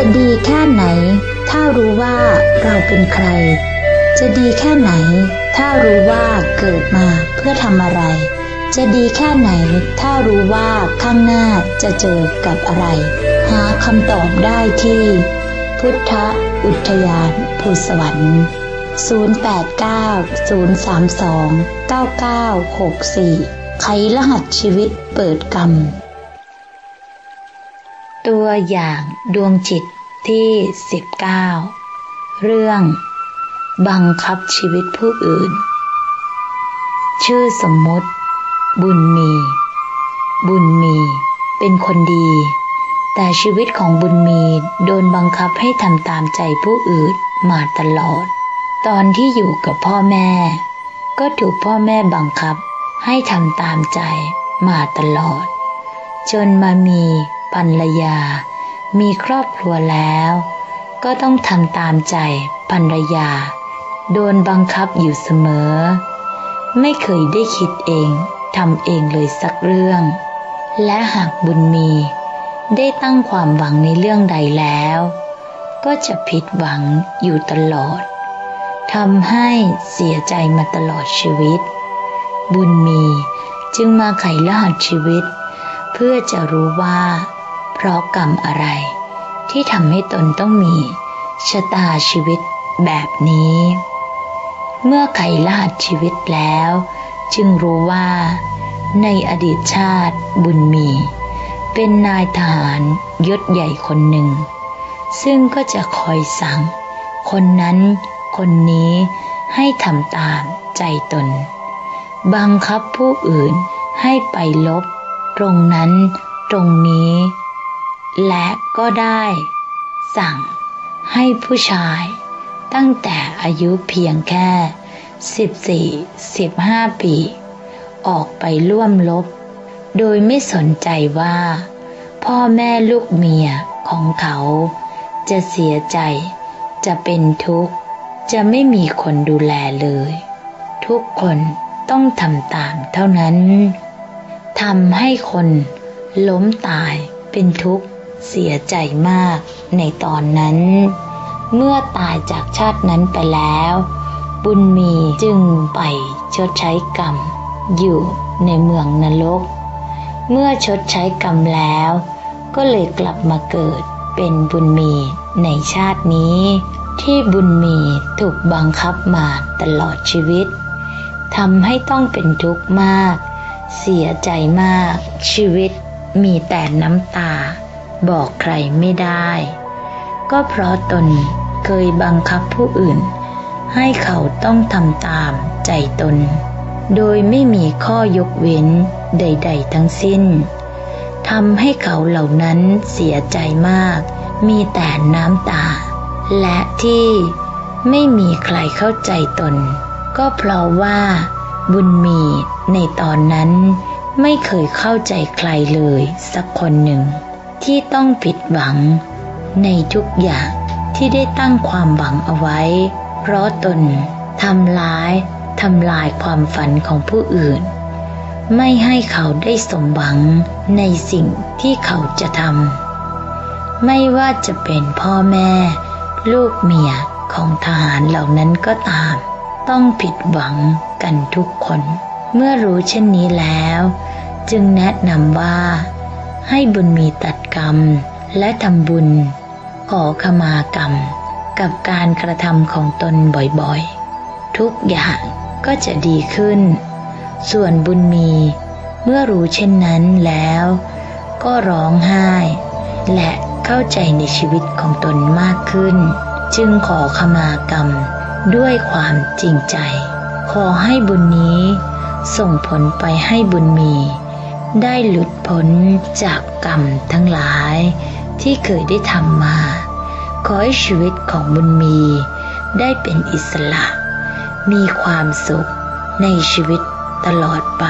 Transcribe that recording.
จะดีแค่ไหน ถ้ารู้ว่าเราเป็นใคร จะดีแค่ไหน ถ้ารู้ว่าเกิดมาเพื่อทำอะไร จะดีแค่ไหน ถ้ารู้ว่าข้างหน้าจะเจอกับอะไร หาคำตอบได้ที่ พุทธอุทยานภูสวรรค์ 0890329964 ไขรหัสชีวิตเปิดกรรมตัวอย่างดวงจิต ที่ 19 เรื่อง บังคับชีวิตผู้อื่น ชื่อสมมติ บุญมี บุญมี เป็นคนดี แต่ชีวิตของบุญมีโดนบังคับให้ทำตามใจผู้อื่นมาตลอด ตอนที่อยู่กับพ่อแม่ ก็ถูกพ่อแม่บังคับให้ทำตามใจมาตลอด จนมามีภรรยา มีครอบครัวแล้ว ก็ต้องทำตามใจภรรยา โดนบังคับอยู่เสมอ ไม่เคยได้คิดเองทำเองเลยสักเรื่อง และหากบุญมี ได้ตั้งความหวังในเรื่องใดแล้ว ก็จะผิดหวังอยู่ตลอดทำให้เสียใจมาตลอดชีวิต บุญมีจึงมาไขรหัสชีวิต เพื่อจะรู้ว่า เพราะกรรมอะไร ที่ทำให้ตนต้องมี ชะตาชีวิตแบบนี้ เมื่อไขรหัสชีวิตแล้ว จึงรู้ว่า ในอดีตชาติบุญมี เป็นนายทหารยศใหญ่คนหนึ่ง ซึ่งก็จะคอยสั่ง คนนั้นคนนี้ให้ทำตามใจตน บังคับผู้อื่นให้ไปลบ ตรงนั้นตรงนี้ และก็ได้ สั่งให้ผู้ชาย ตั้งแต่อายุเพียงแค่ 14 15 ปี ออกไปร่วมลบ โดยไม่สนใจว่า พ่อแม่ลูกเมียของเขา จะเสียใจ จะเป็นทุกข์ จะไม่มีคนดูแลเลย ทุกคนต้องทำตามเท่านั้นทำให้คนล้มตายเป็นทุกข์ เสียใจมากในตอนนั้น เมื่อตายจากชาตินั้นไปแล้ว บุญมีจึงไปชดใช้กรรม อยู่ในเมืองนรก เมื่อชดใช้กรรมแล้ว ก็เลยกลับมาเกิดเป็นบุญมีในชาตินี้ ที่บุญมีถูกบังคับมาตลอดชีวิตทำให้ต้องเป็นทุกข์มาก เสียใจมากชีวิตมีแต่น้ำตา บอกใครไม่ได้ ก็เพราะตนเคยบังคับผู้อื่น ให้เขาต้องทำตามใจตน โดยไม่มีข้อยกเว้นใด ๆ ทั้งสิ้นทำให้เขาเหล่านั้นเสียใจมาก มีแต่น้ำตา และที่ไม่มีใครเข้าใจตน ก็เพราะว่าบุญมีในตอนนั้นไม่เคยเข้าใจใครเลยสักคนหนึ่ง ที่ต้องผิดหวัง ในทุกอย่างที่ได้ตั้งความหวังเอาไว้ เพราะตนทำร้ายทำลายความฝันของผู้อื่น ไม่ให้เขาได้สมหวังในสิ่งที่เขาจะทำไม่ว่าจะเป็นพ่อแม่ ลูกเมียของทหารเหล่านั้นก็ตาม ต้องผิดหวังกันทุกคน เมื่อรู้เช่นนี้แล้ว จึงแนะนำว่า ให้บุญมีตัดกรรม และทำบุญ ขอขมากรรม กับการกระทำของตนบ่อยๆ ทุกอย่างก็จะดีขึ้น ส่วนบุญมีเมื่อรู้เช่นนั้นแล้ว ก็ร้องไห้ และเข้าใจในชีวิตของตนมากขึ้น จึงขอขมากรรมด้วยความจริงใจ ขอให้บุญนี้ส่งผลไปให้บุญมี ได้หลุดพ้นจากกรรมทั้งหลายที่เคยได้ทำมา ขอให้ชีวิตของบุญมีได้เป็นอิสระ มีความสุขในชีวิตตลอดไป